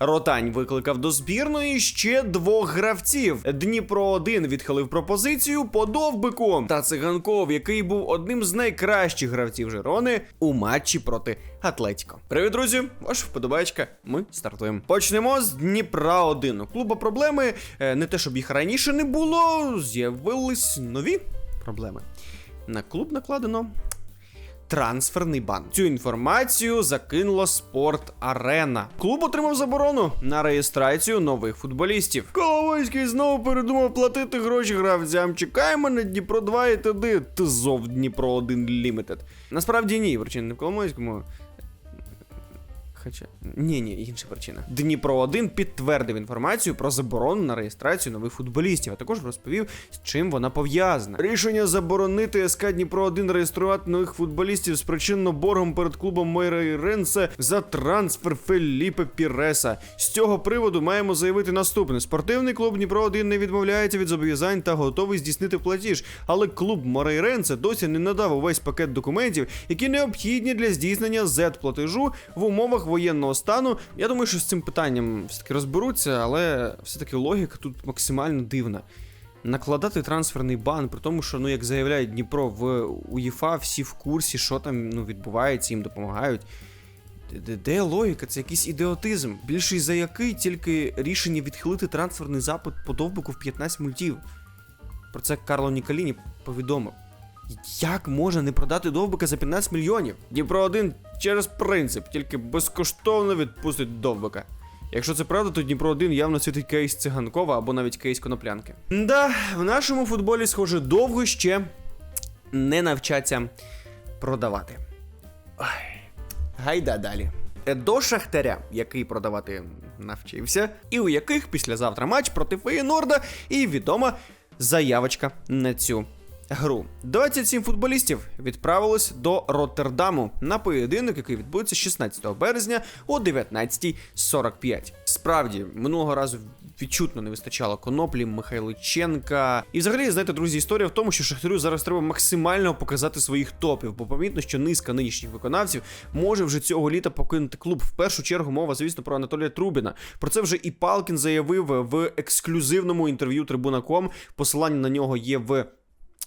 Ротань викликав до збірної ще двох гравців. Дніпро 1 відхилив пропозицію по довбику. Та циганков, який був одним з найкращих гравців Жирони у матчі проти Атлетіко. Привіт, друзі! Ваша вподобайка. Ми стартуємо. Почнемо з Дніпра 1 У клуба проблеми е, не те, щоб їх раніше не було, з'явились нові проблеми. На клуб накладено трансферний бан. Цю інформацію закинула Спорт Арена. Клуб отримав заборону на реєстрацію нових футболістів. Коломойський знову передумав платити гроші гравцям. Чекаємо на Дніпро 2 і т.д. ТЗОВ Дніпро 1 Лімітед. Насправді ні, причин не в Коломойському. Хоча ні, ні, інша причина. Дніпро 1 підтвердив інформацію про заборону на реєстрацію нових футболістів, а також розповів, з чим вона пов'язана. Рішення заборонити СК Дніпро 1 реєструвати нових футболістів спричинено боргом перед клубом Мойра Ренсе за трансфер Феліпе Піреса. З цього приводу маємо заявити наступне: спортивний клуб Дніпро 1 не відмовляється від зобов'язань та готовий здійснити платіж. Але клуб Морейренце досі не надав увесь пакет документів, які необхідні для здійснення Z-платежу в умовах воєнного стану. Я думаю, що з цим питанням все-таки розберуться, але все-таки логіка тут максимально дивна. Накладати трансферний бан, при тому, що ну як заявляє Дніпро в УЄФА, всі в курсі, що там ну, відбувається, їм допомагають. Де- Де, логіка? Це якийсь ідіотизм. Більший за який тільки рішення відхилити трансферний запит по довбику в 15 мультів. Про це Карло Ніколіні повідомив. Як можна не продати довбика за 15 мільйонів? Дніпро 1 через принцип, тільки безкоштовно відпустить довбика. Якщо це правда, то Дніпро 1 явно світить кейс циганкова або навіть кейс коноплянки. Да, в нашому футболі, схоже, довго ще не навчаться продавати. Ой, гайда далі. До Шахтаря, який продавати навчився, і у яких післязавтра матч проти Феєнорда, і відома заявочка на цю гру. 27 футболістів відправилось до Роттердаму на поєдинок, який відбудеться 16 березня о 19.45. Справді, минулого разу відчутно не вистачало коноплі, Михайличенка. І взагалі, знаєте, друзі, історія в тому, що Шахтарю зараз треба максимально показати своїх топів, бо помітно, що низка нинішніх виконавців може вже цього літа покинути клуб. В першу чергу мова, звісно, про Анатолія Трубіна. Про це вже і Палкін заявив в ексклюзивному інтерв'ю Трибуна.ком. Посилання на нього є в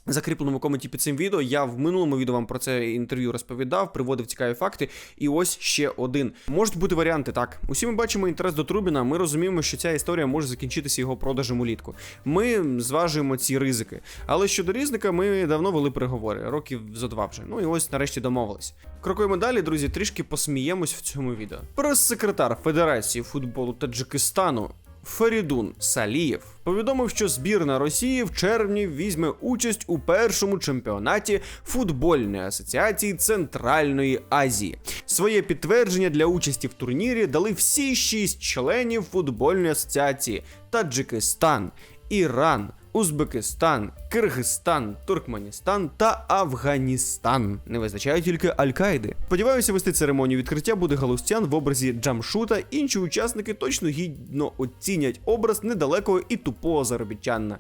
закріпленому коменті під цим відео. Я в минулому відео вам про це інтерв'ю розповідав, приводив цікаві факти. І ось ще один. Можуть бути варіанти так. Усі ми бачимо інтерес до Трубіна. Ми розуміємо, що ця історія може закінчитися його продажем улітку. Ми зважуємо ці ризики. Але щодо різника, ми давно вели переговори, років зо два вже. Ну і ось нарешті домовились. Крокуємо далі, друзі, трішки посміємось в цьому відео. Прес-секретар Федерації футболу Таджикистану Ферідун Салієв повідомив, що збірна Росії в червні візьме участь у першому чемпіонаті футбольної асоціації Центральної Азії. Своє підтвердження для участі в турнірі дали всі шість членів футбольної асоціації: Таджикистан, Іран. Узбекистан, Киргизстан, Туркменістан та Афганістан. Не вистачає тільки Аль-Каїди. Сподіваюся, вести церемонію відкриття буде галустян в образі Джамшута. Інші учасники точно гідно оцінять образ недалекого і тупого заробітчана.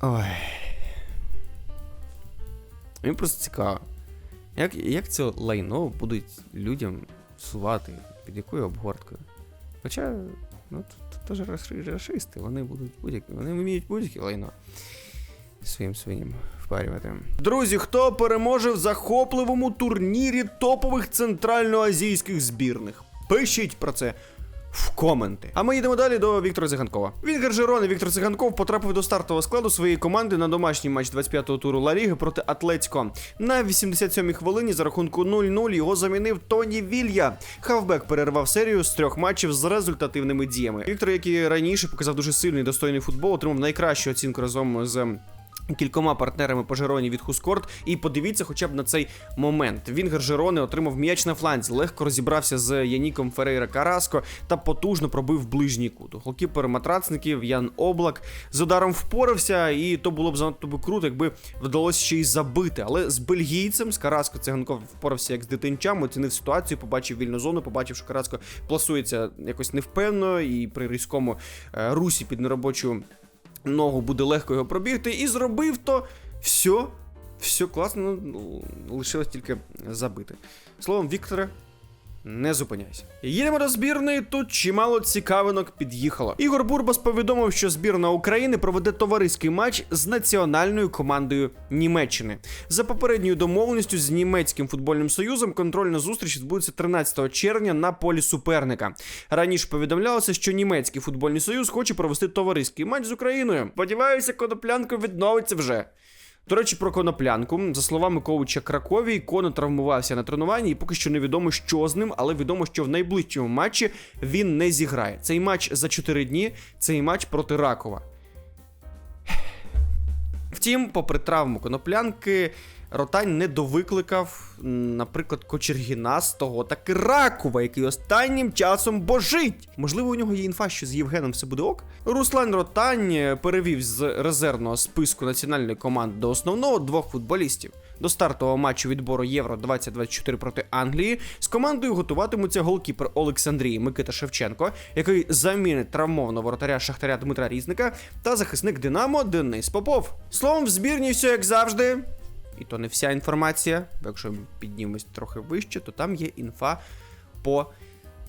Ой. Мені просто цікаво. Як, як це лайно будуть людям сувати, під якою обгорткою? Хоча, ну, то теж расисти, вони будуть будь-які, вони вміють будь-яке лайно своїм своїм впарювати. Друзі, хто переможе в захопливому турнірі топових центральноазійських збірних? Пишіть про це. В коменти. А ми їдемо далі до Віктора Циганкова. Він Жирон і Віктор Циганков потрапив до стартового складу своєї команди на домашній матч 25-го туру Ла Ліги проти Атлетіко. На 87-й хвилині за рахунку 0-0 його замінив Тоні Вілья. Хавбек перервав серію з трьох матчів з результативними діями. Віктор, який раніше показав дуже сильний достойний футбол, отримав найкращу оцінку разом з. Кількома партнерами по Жероні від Хускорт, і подивіться хоча б на цей момент. Вінгер Жерони отримав м'яч на фланзі, легко розібрався з Яніком Ферейра Караско та потужно пробив ближній кут. Голкіпер матрацників Ян Облак з ударом впорався, і то було б занадто би круто, якби вдалося ще й забити. Але з бельгійцем з Караско Циганков впорався як з дитинчам, оцінив ситуацію, побачив вільну зону, побачив, що Караско пласується якось невпевно, і при різкому е, русі під неробочу ногу буде легко його пробігти, і зробив то все. Все класно, ну, лишилось тільки забити. Словом, Вікторе, Не зупиняйся. Їдемо до збірної. Тут чимало цікавинок під'їхало. Ігор Бурбас повідомив, що збірна України проведе товариський матч з національною командою Німеччини. За попередньою домовленістю з німецьким футбольним союзом контрольна зустріч відбудеться 13 червня на полі суперника. Раніше повідомлялося, що німецький футбольний союз хоче провести товариський матч з Україною. Сподіваюся, коноплянко відновиться вже. До речі, про коноплянку. За словами коуча Кракові, Коно травмувався на тренуванні, і поки що невідомо, що з ним, але відомо, що в найближчому матчі він не зіграє. Цей матч за 4 дні, цей матч проти Ракова. Втім, попри травму коноплянки, Ротань не довикликав, наприклад, Кочергіна з того таки Ракова, який останнім часом божить. Можливо, у нього є інфа, що з Євгеном все буде ок. Руслан Ротань е, перевів з резервного списку національної команди до основного двох футболістів. До стартового матчу відбору Євро 2024 проти Англії з командою готуватимуться голкіпер Олександрії Микита Шевченко, який замінить травмованого воротаря Шахтаря Дмитра Різника, та захисник Динамо Денис Попов. Словом, в збірні все як завжди. І то не вся інформація, якщо піднімемось трохи вище, то там є інфа по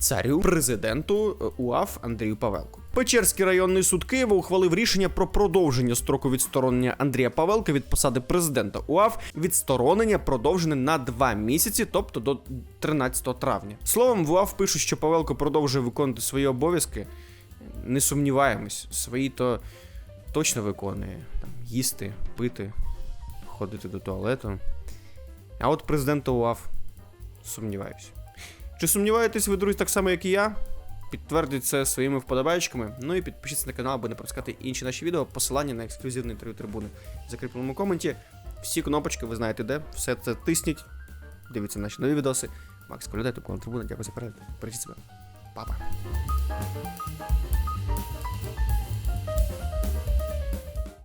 царю президенту е, УАФ Андрію Павелку. Печерський районний суд Києва ухвалив рішення про продовження строку відсторонення Андрія Павелка від посади президента УАФ. Відсторонення продовжене на два місяці, тобто до 13 травня. Словом, в УАФ пишуть, що Павелко продовжує виконувати свої обов'язки. Не сумніваємось, свої то точно виконує там їсти, пити, ходити до туалету. А от президента УАФ сумніваюся. Чи сумніваєтесь ви, друзі, так само, як і я? Підтвердіть це своїми вподобайчиками. Ну і підпишіться на канал, аби не пропускати інші наші відео. Посилання на ексклюзивний інтерв'ю трибуни в закріпленому коменті. Всі кнопочки, ви знаєте де. Все це тисніть. Дивіться наші нові відоси. Макс Колядай, канал трибуна. Дякую за перегляд. Бережіть себе. Па-па.